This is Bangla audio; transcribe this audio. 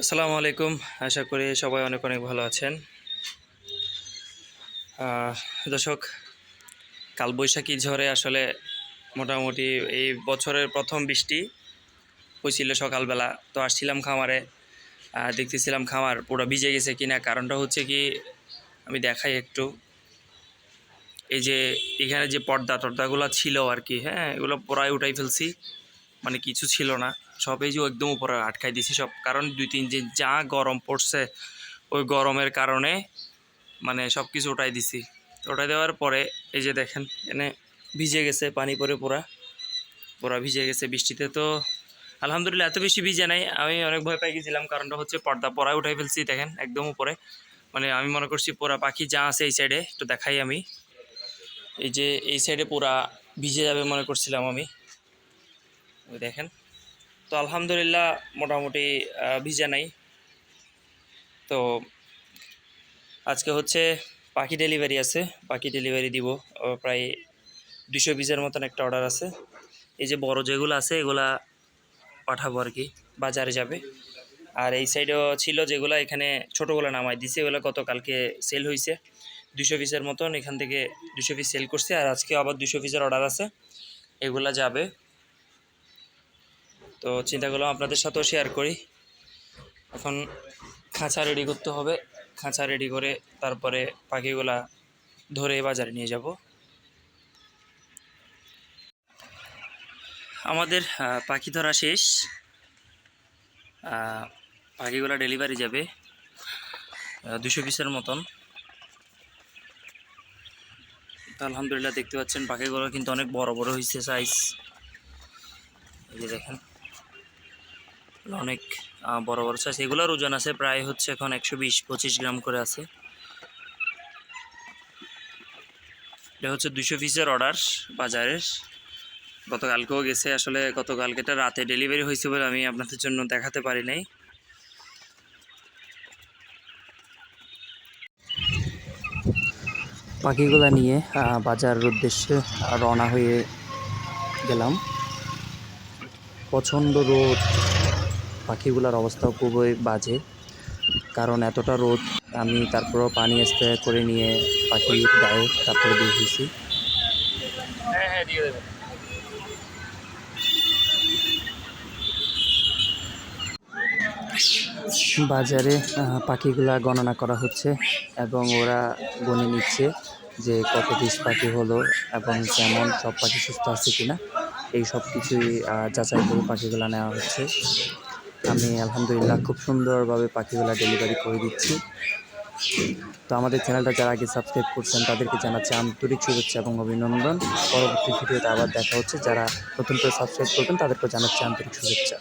আসসালামু আলাইকুম। আশা করি সবাই অনেক অনেক ভালো আছেন। দর্শক, কালবৈশাখী ঝড়ে আসলে মোটামুটি এই বছরের প্রথম বৃষ্টি হয়েছিল সকালবেলা। তো আসছিলাম খামারে দেখতেছিলাম খামার পুরো ভিজে গেছে কিনা। কারণটা হচ্ছে কি, আমি দেখাই একটু। এই যে এখানে যে পর্দা টর্দাগুলো ছিল আর কি হ্যাঁ এগুলো প্রায় উঠাই ফেলছি। মানে কিছু ছিল না, সব এই যে একদম উপরে আটকাই দিছি সব। কারণ দুই তিন দিন যা গরম পড়ছে, ওই গরমের কারণে মানে সব কিছু উঠাই দিছি। ওটাই দেওয়ার পরে এই যে দেখেন, এনে ভিজে গেছে পানি পরে পুরা পুরা ভিজে গেছে বৃষ্টিতে। তো আলহামদুলিল্লাহ এত বেশি ভিজে নাই, আমি অনেক ভয় পাই গেছিলাম, কারণটা হচ্ছে পর্দা পরায় উঠাই ফেলছি, দেখেন, একদম উপরে। মানে আমি মনে করছি পুরা পাখি যা আছে এই সাইডে একটু দেখাই আমি। এই যে এই সাইডে পুরা ভিজে যাবে মনে করছিলাম আমি। দেখেন। তো আলহামদুলিল্লাহ মোটামুটি ভিজা নাই। তো আজকে হচ্ছে পাখি ডেলিভারি আছে। পাখি ডেলিভারি দিব। প্রায় দুশো পিসের মতন একটা অর্ডার আছে। এই যে বড় যেগুলো আছে, এগুলা পাঠাবো আর কি। বাজারে যাবে। আর এই সাইডেও ছিল যেগুলো এখানে ছোটোগুলো নামাই দিছে। এগুলো গতকালকে সেল হয়েছে দুশো পিসের মতন এখান থেকে দুশো পিস সেল করছে, আর আজকে আবার দুশো পিসের অর্ডার আছে। এগুলা যাবে। তো চিন্তা করলাম আপনাদের সাথেও শেয়ার করি। এখন খাঁচা রেডি করতে হবে। খাঁচা রেডি করে তারপরে পাখিগুলা ধরে বাজারে নিয়ে যাব। আমাদের পাখি ধরা শেষ। পাখিগুলা ডেলিভারি যাবে। দুশো পিসের মতন। আলহামদুলিল্লাহ দেখতে পাচ্ছেন পাখিগুলো কিন্তু অনেক বড় বড় হয়েছে সাইজ এই যে দেখেন, অনেক বড় বড় সাইজ এগুলোর ওজন আছে প্রায় হচ্ছে এখন একশো বিশ, পঁচিশ গ্রাম করে আছে। এটা হচ্ছে দুশো পিসের অর্ডার বাজারের। গতকালকেও গেছে, আসলে গতকালকেটা রাতে ডেলিভারি হয়েছে বলে আমি আপনাদের জন্য দেখাতে পারি নাই। পাখিগুলো নিয়ে বাজার উদ্দেশ্যে রওনা হয়ে গেলাম। প্রচণ্ড রোদ। পাখিগুলোর অবস্থা খুবই বাজে। কারণ এতটা রোদ, আমি তারপরেও পানি স্প্রে করে নিয়ে পাখি গায়ে তারপরে দিয়ে দিয়েছি। হ্যাঁ হ্যাঁ দিয়ে বাজারে পাখিগুলা গণনা করা হচ্ছে এবং ওরা গণে নিচ্ছে যে কত পিস পাখি হলো এবং কেমন, সব পাখি সুস্থ আছে কিনা। এই সব কিছুই যাচাই করে পাখিগুলা নেওয়া হচ্ছে। আমি আলহামদুলিল্লাহ খুব সুন্দরভাবে পাখিগুলা ডেলিভারি করে দিচ্ছি। তো আমাদের চ্যানেলটা যারা আগে সাবস্ক্রাইব করছেন, তাদেরকে জানাচ্ছি আন্তরিক শুভেচ্ছা এবং অভিনন্দন। পরবর্তী ভিডিওতে আবার দেখা হচ্ছে। যারা নতুন করে সাবস্ক্রাইব করবেন, তাদেরকেও জানাচ্ছি আন্তরিক শুভেচ্ছা।